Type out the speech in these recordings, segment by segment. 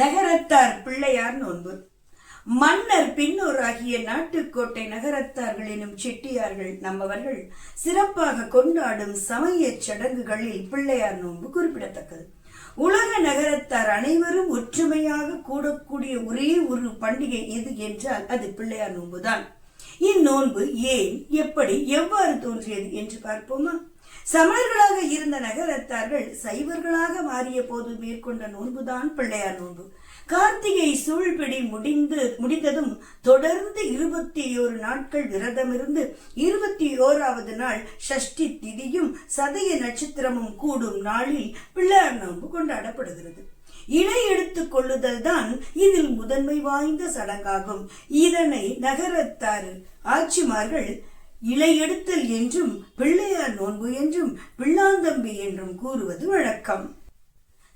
நகரத்தார் பிள்ளையார் நோன்பு. மன்னர் பின்னூர் ஆகிய நாட்டுக்கோட்டை நகரத்தார்கள் எனும் செட்டியார்கள் நம்மவர்கள் சிறப்பாக கொண்டாடும் சமய சடங்குகளில் பிள்ளையார் நோன்பு குறிப்பிடத்தக்கது. உலக நகரத்தார் அனைவரும் ஒற்றுமையாக கூடக்கூடிய ஒரே ஒரு பண்டிகை எது என்றால் அது பிள்ளையார் நோன்புதான். இந்நோன்பு ஏன் எப்படி எவ்வாறு தோன்றியது என்று பார்ப்போமா? சமணர்களாக இருந்த நகரத்தார்கள் சைவர்களாக மாறிய போது மேற்கொண்ட நோன்புதான் பிள்ளையார் நோன்பு. கார்த்திகை சூழ்பிடி முடிந்து முடிந்ததும் தொடர்ந்து இருபத்தி ஓரு நாட்கள் விரதமிருந்து இருபத்தி ஓராவது நாள் ஷஷ்டி திதியும் சதய நட்சத்திரமும் கூடும் நாளில் பிள்ளையார் நோன்பு கொண்டாடப்படுகிறது. இணை எடுத்துக் கொள்ளுதல் தான் இதில் முதன்மை வாய்ந்த சடங்காகும். இதனை நகரத்தார் ஆட்சிமார்கள் இலையெடுத்தல் என்றும் பிள்ளையார் நோன்பு என்றும் பிள்ளாந்தம்பி என்றும் கூறுவது வழக்கம்.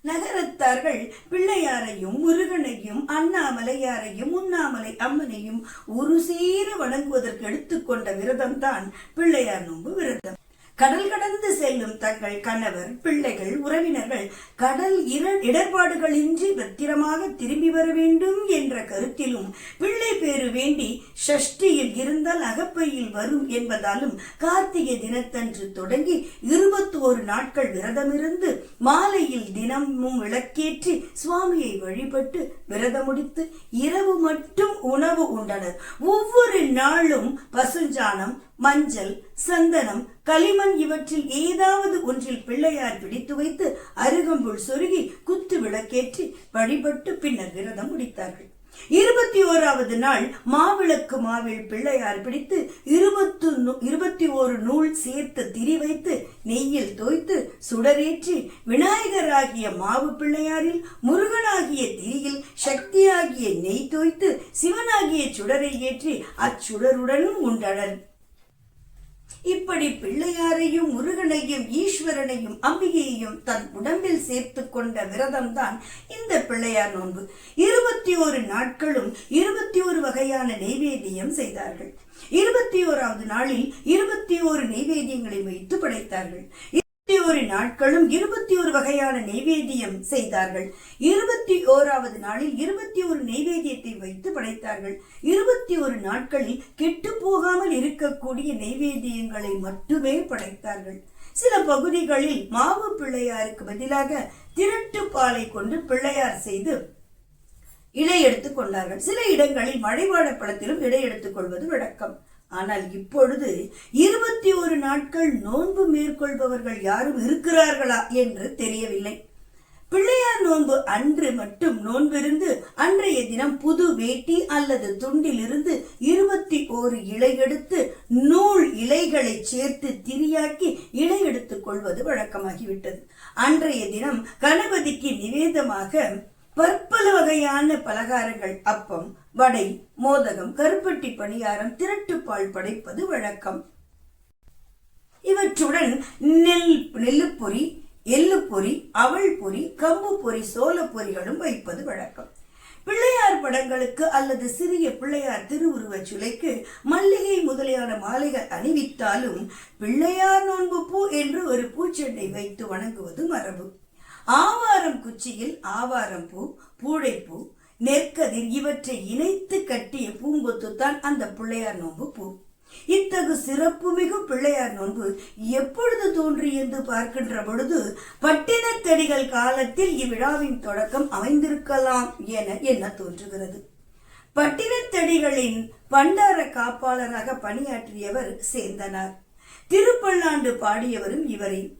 நகரத்தார்கள் பிள்ளையாரையும் முருகனையும் அண்ணாமலையாரையும் உண்ணாமலை அம்மனையும் ஒரு சேர வணங்குவதற்கு எடுத்துக்கொண்ட விரதம்தான் பிள்ளையார் நோன்பு விரதம். கடல் கடந்து செல்லும் தங்கள் கணவர் பிள்ளைகள் உறவினர்கள் கடல் இர- இடர்பாடுகளின்றி பத்திரமாக திரும்பி வர வேண்டும் என்ற கருத்திலும் பிள்ளை பேறு வேண்டி ஷஷ்டியில் இருந்தால் அகப்பையில் வரும் என்பதாலும் கார்த்திகை தினத்தன்று தொடங்கி இருபத்தி ஒரு நாட்கள் விரதமிருந்து மாலையில் தினமும் விளக்கேற்றி சுவாமியை வழிபட்டு விரதம் முடித்து இரவு மட்டும் உணவு உண்டனர். ஒவ்வொரு நாளும் பசுஞ்சாணம் மஞ்சள் சந்தனம் களிமண் இவற்றில் ஏதாவது ஒன்றில் பிள்ளையார் பிடித்து வைத்து அருகம்புல் சொருகி குத்து விளக்கேற்றி வழிபட்டு பின்னர் விரதம் முடித்தார்கள். இருபத்தி ஓராவது நாள் மாவிளக்கு மாவில் பிள்ளையார் பிடித்து இருபத்து இருபத்தி ஓரு நூல் சேர்த்து திரி வைத்து நெய்யில் தோய்த்து சுடரேற்றி விநாயகராகிய மாவு பிள்ளையாரில் முருகனாகிய திரியில் சக்தியாகிய நெய் தோய்த்து சிவனாகிய சுடரை ஏற்றி அச்சுடருடனும் உண்டனர் இப்படி பிள்ளையாரையும் முருகனையும் ஈஸ்வரனையும் அம்பிகையையும் தன் உடம்பில் சேர்த்து கொண்ட விரதம்தான் இந்த பிள்ளையார் நோன்பு. இருபத்தி ஒரு நாட்களும் இருபத்தி ஒரு வகையான நெய்வேதியம் செய்தார்கள். இருபத்தி ஓராவது நாளில் இருபத்தி ஓரு நெய்வேதியங்களை வைத்து படைத்தார்கள். ஒரு நாட்களும் இருபத்தி ஒரு வகையான நெய்வேத்தியம் செய்தார்கள். இருபத்தி ஓராவது நாளில் இருபத்தி ஒரு நெய்வேத்தியத்தை வைத்து படைத்தார்கள். இருபத்தி ஒரு நாட்களில் கெட்டு போகாமல் இருக்கக்கூடிய நெய்வேத்தியங்களை மட்டுமே படைத்தார்கள். சில பகுதிகளில் மாவு பிள்ளையாருக்கு பதிலாக திரட்டு பாலை கொண்டு பிள்ளையார் செய்து இடை எடுத்துக் கொண்டார்கள். சில இடங்களில் மழைவாழ பழத்திலும் இலை எடுத்துக் கொள்வது வழக்கம். ஆனால் இப்பொழுது இருபத்தி ஒரு நாட்கள் நோன்பு மேற்கொள்பவர்கள் யாரும் இருக்கிறார்களா என்று தெரியவில்லை. பிள்ளையார் நோன்பு அன்று மட்டும் நோன்பிருந்து அன்றைய தினம் புது வேட்டி அல்லது துண்டிலிருந்து இருபத்தி ஓரு இலை எடுத்து நூல் இலைகளை சேர்த்து திரியாக்கி இலை எடுத்துக் கொள்வது வழக்கமாகிவிட்டது. அன்றைய தினம் கணபதிக்கு நிவேதமாக பற்பல வகையான பலகாரங்கள் அப்பம் வடை மோதகம் கருப்பட்டி பணியாரம் திரட்டுப்பால் படைப்பது வழக்கம். இவற்றுடன் நெல் நெல்லுப்பொரி எள்ளுப்பொறி அவள் பொறி கம்பு பொரி சோள பொரிகளும் வைப்பது வழக்கம். பிள்ளையார் படங்களுக்கு அல்லது சிறிய பிள்ளையார் திருவுருவச் சிலைக்கு மல்லிகை முதலியான மாலைகள் அணிவித்தாலும் பிள்ளையார் நோன்பு பூ என்று ஒரு பூச்செண்டை வைத்து வணங்குவது மரபு. ஆவாரம் குச்சியில் ஆவாரம் பூ பூழைப்பூ நெற்கதிர் இவற்றை இணைத்து கட்டிய பூங்கொத்து தான் அந்த பிள்ளையார் நோன்பு பூ. இத்தகு சிறப்புமிகு பிள்ளையார் நோன்பு எப்பொழுது தோன்றியது பார்க்கின்ற பொழுது பட்டினத்தடிகள் காலத்தில் இவ்விழாவின் தொடக்கம் அமைந்திருக்கலாம் என எண்ண தோன்றுகிறது. பட்டினத்தடிகளின் பண்டார காப்பாளராக பணியாற்றியவர் சேந்தனார். திருப்பல்லாண்டு பாடியவரும் இவரே.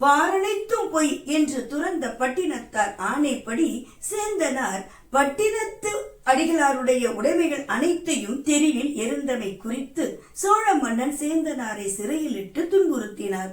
பாரனைத்தும் பொய் என்று துறந்த பட்டினத்தார் ஆணைப்படி சேந்தனார் பட்டினத்து அடிகளாருடைய உடைமைகள் அனைத்தையும் தெருவில் எருந்தமை குறித்து சோழ மன்னன் சேந்தனாரை சிறையிலிட்டு துன்புறுத்தினார்.